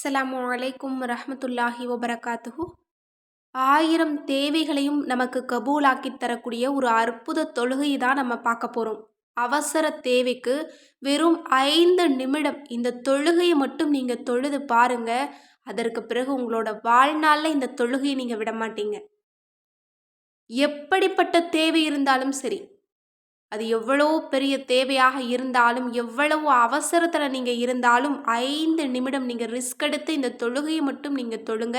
அஸ்லாம் அலைக்கும் ரஹமத்துல்லாஹி வபரகாத்துஹு. ஆயிரம் தேவைகளையும் நமக்கு கபூலாக்கி தரக்கூடிய ஒரு அற்புத தொழுகை தான் நம்ம பார்க்க போகிறோம் அவசர தேவைக்கு வெறும் ஐந்து நிமிடம் இந்த தொழுகையை மட்டும் நீங்கள் தொழுது பாருங்க. அதற்கு பிறகு உங்களோட வாழ்நாளில் இந்த தொழுகையை நீங்கள் விட மாட்டீங்க எப்படிப்பட்ட தேவை இருந்தாலும் சரி அது எவ்வளோ பெரிய தேவையாக இருந்தாலும் எவ்வளவு அவசரத்தில் நீங்கள் இருந்தாலும் ஐந்து நிமிடம் நீங்கள் ரிஸ்க் எடுத்து இந்த தொழுகையை மட்டும் நீங்கள் தொழுங்க.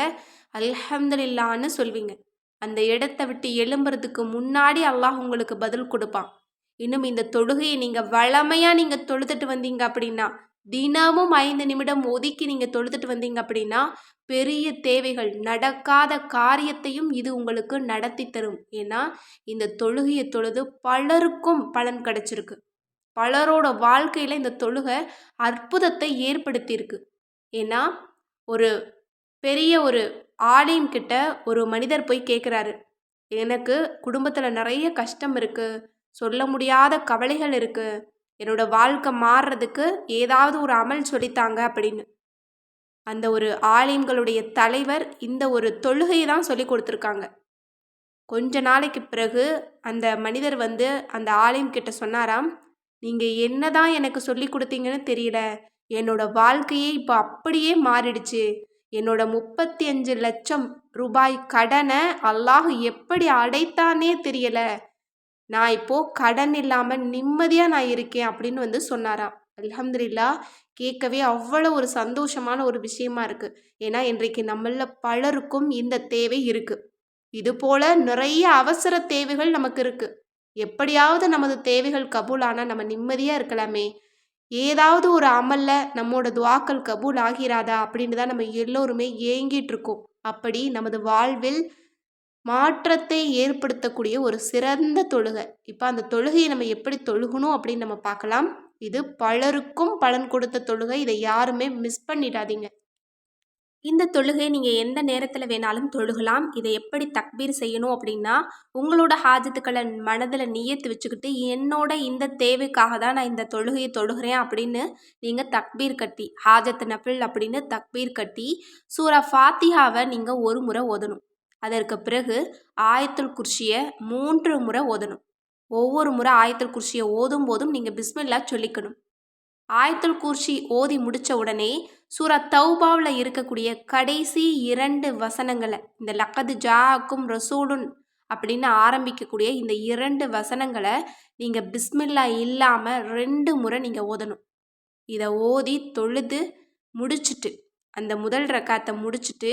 அல்ஹம்துலில்லான்னு சொல்வீங்க. அந்த இடத்த விட்டு எழும்புறதுக்கு முன்னாடி அல்லாஹ் உங்களுக்கு பதில் கொடுப்பான். இன்னும் இந்த தொழுகையை நீங்கள் வளமையாக நீங்கள் தொழுதுட்டு வந்தீங்க அப்படின்னா தினமும் ஐந்து நிமிடம் ஒதுக்கி நீங்கள் தொழுதுட்டு வந்தீங்க அப்படின்னா பெரிய தேவைகள் நடக்காத காரியத்தையும் இது உங்களுக்கு நடத்தி தரும். ஏன்னா இந்த தொழுகையை தொழுது பலருக்கும் பலன் கிடச்சிருக்கு. பலரோட வாழ்க்கையில் இந்த தொழுகை அற்புதத்தை ஏற்படுத்தியிருக்கு. ஏன்னா ஒரு பெரிய ஒரு ஆலயம் கிட்ட ஒரு மனிதர் போய் கேட்குறாரு எனக்கு குடும்பத்தில் நிறைய கஷ்டம் இருக்குது சொல்ல முடியாத கவலைகள் இருக்குது என்னோட வாழ்க்கை மாறுறதுக்கு ஏதாவது ஒரு அமல் சொல்லித்தாங்க அப்படின்னு. அந்த ஒரு ஆலிம்களுடைய தலைவர் இந்த ஒரு தொழுகையை தான் சொல்லி கொடுத்துருக்காங்க. கொஞ்ச நாளைக்கு பிறகு அந்த மனிதர் வந்து அந்த ஆலயம் கிட்ட சொன்னாராம் நீங்கள் என்ன தான் எனக்கு சொல்லி கொடுத்தீங்கன்னு தெரியல. என்னோட வாழ்க்கையே இப்போ அப்படியே மாறிடுச்சு. என்னோட முப்பத்தி அஞ்சு லட்சம் ரூபாய் கடனை அல்லாஹ் எப்படி அடைத்தானே தெரியலை. நான் இப்போது கடன் இல்லாமல் நிம்மதியாக நான் இருக்கேன் அப்படின்னு வந்து சொன்னாராம் அலமதுல்லா கேட்கவே அவ்வளோ ஒரு சந்தோஷமான ஒரு விஷயமா இருக்குது ஏன்னா இன்றைக்கு நம்மள பலருக்கும் இந்த தேவை இருக்குது இது போல் நிறைய அவசர தேவைகள் நமக்கு இருக்குது எப்படியாவது நமது தேவைகள் கபூலானால் நம்ம நிம்மதியாக இருக்கலாமே. ஏதாவது ஒரு அமல்ல நம்மோட துவாக்கள் கபூல் ஆகிறாதா அப்படின்னு தான் நம்ம எல்லோருமே ஏங்கிட்டு இருக்கோம். அப்படி நமது வாழ்வில் மாற்றத்தை ஏற்படுத்தக்கூடிய ஒரு சிறந்த தொழுகை. இப்போ அந்த தொழுகையை நம்ம எப்படி தொழுகணும் அப்படின்னு நம்ம பார்க்கலாம். இது பலருக்கும் பலன் கொடுத்த தொழுகை. இதை யாருமே மிஸ் பண்ணிடாதீங்க. இந்த தொழுகை நீங்கள் எந்த நேரத்தில் வேணாலும் தொழுகலாம். இதை எப்படி தக்பீர் செய்யணும் அப்படின்னா உங்களோட ஹாஜத்துக்களை மனதில் நீயத்து வச்சுக்கிட்டு என்னோட இந்த தேவைக்காக தான் நான் இந்த தொழுகையை தொழுகிறேன் அப்படின்னு நீங்கள் தக்பீர் கட்டி ஹாஜத் நபிள் அப்படின்னு தக்பீர் கட்டி சூரா ஃபாத்திஹாவை நீங்கள் ஒரு முறை ஓதணும். அதற்கு பிறகு ஆயத்துல் குர்ஷியை மூன்று முறை ஓதணும். ஒவ்வொரு முறை ஆயத்துல் குர்ஷியை ஓதும் போதும் நீங்கள் பிஸ்மில்லா சொல்லிக்கணும். ஆயத்துல் குர்ஷி ஓதி முடித்த உடனே சூரா தௌபாவில் இருக்கக்கூடிய கடைசி இரண்டு வசனங்களை இந்த லக்கது ஜாக்கும் ரசூலுன் அப்படின்னு ஆரம்பிக்கக்கூடிய இந்த இரண்டு வசனங்களை நீங்கள் பிஸ்மில்லா இல்லாமல் ரெண்டு முறை நீங்கள் ஓதணும். இதை ஓதி தொழுது முடிச்சுட்டு அந்த முதல் ரக்காத்தை முடிச்சுட்டு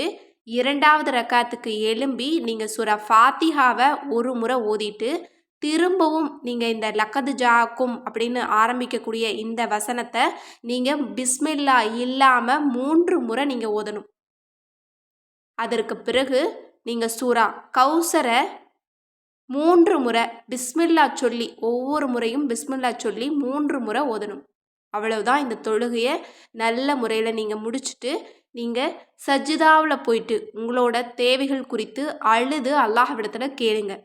இரண்டாவது ரக்காத்துக்கு எழும்பி நீங்கள் சுரா ஃபாத்திஹாவை ஒரு முறை ஓதிட்டு திரும்பவும் நீங்கள் இந்த லக்கது ஜாக்கும் அப்படின்னு ஆரம்பிக்கக்கூடிய இந்த வசனத்தை நீங்கள் பிஸ்மில்லா இல்லாமல் மூன்று முறை நீங்கள் ஓதணும். அதற்கு பிறகு நீங்கள் சூரா கௌசரை மூன்று முறை பிஸ்மில்லா சொல்லி ஒவ்வொரு முறையும் பிஸ்மில்லா சொல்லி மூன்று முறை ஓதணும். அவ்வளவுதான் இந்த தொழுகையை நல்ல முறையில் நீங்கள் முடிச்சுட்டு நீங்கள் சஜிதாவில் போயிட்டு உங்களோட தேவைகள் குறித்து அழுது அல்லாஹ்விடத்தில் கேளுங்க.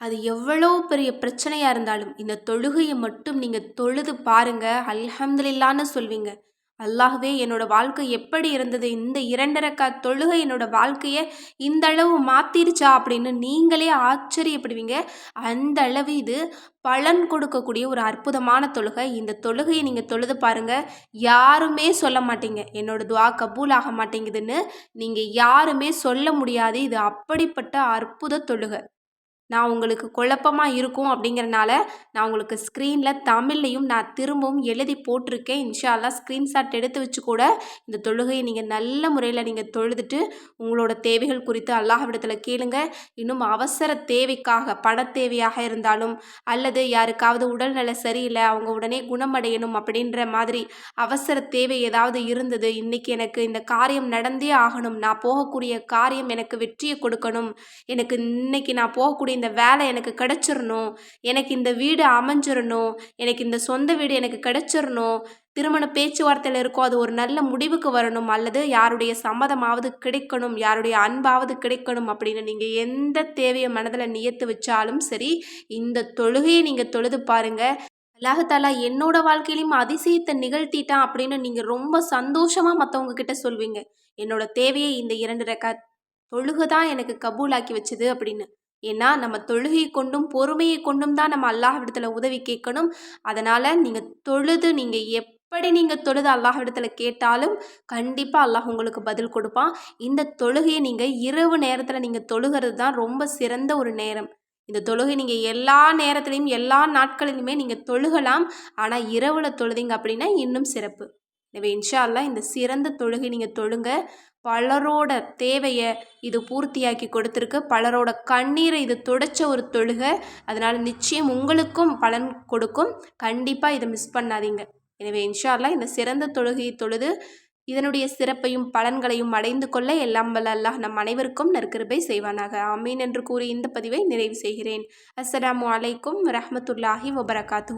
அது எவ்வளோ பெரிய பிரச்சனையாக இருந்தாலும் இந்த தொழுகையை மட்டும் நீங்கள் தொழுது பாருங்கள் அல்ஹம்துலில்லான்னு சொல்வீங்க. அல்லாஹ்வே என்னோட வாழ்க்கை எப்படி இருந்தது? இந்த இரண்டரைக்கா தொழுகை என்னோட வாழ்க்கையை இந்த அளவு மாத்திருச்சா? அப்படின்னு நீங்களே ஆச்சரியப்படுவீங்க. அந்த அளவு இது பலன் கொடுக்கக்கூடிய ஒரு அற்புதமான தொழுகை. இந்த தொழுகையை நீங்கள் தொழுது பாருங்கள் யாருமே சொல்ல மாட்டீங்க. என்னோட துவா கபூல் ஆக மாட்டேங்குதுன்னு நீங்கள் யாருமே சொல்ல முடியாது. இது அப்படிப்பட்ட அற்புத தொழுகை. நான் உங்களுக்கு குழப்பமாக இருக்கும் அப்படிங்கிறனால நான் உங்களுக்கு ஸ்க்ரீனில் தமிழ்லையும் நான் திரும்பவும் எழுதி போட்டிருக்கேன். இன்ஷால்லா ஸ்க்ரீன்ஷாட் எடுத்து வச்சு கூட இந்த தொழுகையை நீங்கள் நல்ல முறையில் நீங்கள் தொழுதுட்டு உங்களோட தேவைகள் குறித்து அல்லாஹ்விடத்தில் கேளுங்க. இன்னும் அவசர தேவைக்காக பண தேவையாக இருந்தாலும் அல்லது யாருக்காவது உடல்நல சரியில்லை அவங்க உடனே குணமடையணும் அப்படின்ற மாதிரி அவசர தேவை ஏதாவது இருந்தது இன்றைக்கி எனக்கு இந்த காரியம் நடந்தே ஆகணும். நான் போகக்கூடிய காரியம் எனக்கு வெற்றியை கொடுக்கணும். எனக்கு இன்னைக்கு நான் போகக்கூடிய இந்த வேலை எனக்கு கிடச்சிடணும் எனக்கு இந்த வீடு அமைஞ்சிடணும் எனக்கு இந்த சொந்த வீடு எனக்கு கிடச்சிடணும் திருமண பேச்சுவார்த்தையில் இருக்கோ அது ஒரு நல்ல முடிவுக்கு வரணும் அல்லது யாருடைய சம்மதமாவது கிடைக்கணும் யாருடைய அன்பாவது கிடைக்கணும் அப்படின்னு நீங்கள் எந்த தேவையை மனதில் நியத்து வச்சாலும் சரி இந்த தொழுகையை நீங்கள் தொழுது பாருங்கள் அல்லாஹாலா என்னோட வாழ்க்கையிலையும் அதிசயத்தை நிகழ்த்திட்டான் அப்படின்னு நீங்கள் ரொம்ப சந்தோஷமாக மற்றவங்க கிட்ட சொல்வீங்க. என்னோட தேவையை இந்த இரண்டு ரெக்கா தொழுகை தான் எனக்கு கபூலாக்கி வச்சது அப்படின்னு. ஏன்னா நம்ம தொழுகையை கொண்டும் பொறுமையை கொண்டும் தான் நம்ம அல்லாஹ்விடத்தில் உதவி கேட்கணும். அதனால் நீங்கள் தொழுது நீங்கள் எப்படி நீங்கள் தொழுது அல்லாஹ்விடத்தில் கேட்டாலும் கண்டிப்பாக அல்லாஹ் உங்களுக்கு பதில் கொடுப்பான். இந்த தொழுகையை நீங்கள் இரவு நேரத்தில் நீங்கள் தொழுகிறது தான் ரொம்ப சிறந்த ஒரு நேரம். இந்த தொழுகை நீங்கள் எல்லா நேரத்துலையும் எல்லா நாட்களிலுமே நீங்கள் தொழுகலாம். ஆனால் இரவில் தொழுதிங்க அப்படின்னா இன்னும் சிறப்பு. எனவே இன்ஷா அல்லா இந்த சிறந்த தொழுகை நீங்கள் தொழுங்க. பலரோட தேவையை இது பூர்த்தியாக்கி கொடுத்துருக்கு. பலரோட கண்ணீரை இது துடைச்ச ஒரு தொழுகை. அதனால் நிச்சயம் உங்களுக்கும் பலன் கொடுக்கும். கண்டிப்பாக இதை மிஸ் பண்ணாதீங்க. எனவே இன்ஷா அல்லா இந்த சிறந்த தொழுகையை தொழுது இதனுடைய சிறப்பையும் பலன்களையும் அடைந்து கொள்ள எல்லாம் வல்ல அல்லாஹ் நம் அனைவருக்கும் நற்கிருபை செய்வானாக. ஆமீன் என்று கூறி இந்த பதிவை நிறைவு செய்கிறேன். அஸ்ஸலாமு அலைக்கும் ரஹமத்துல்லாஹி வபரகாத்து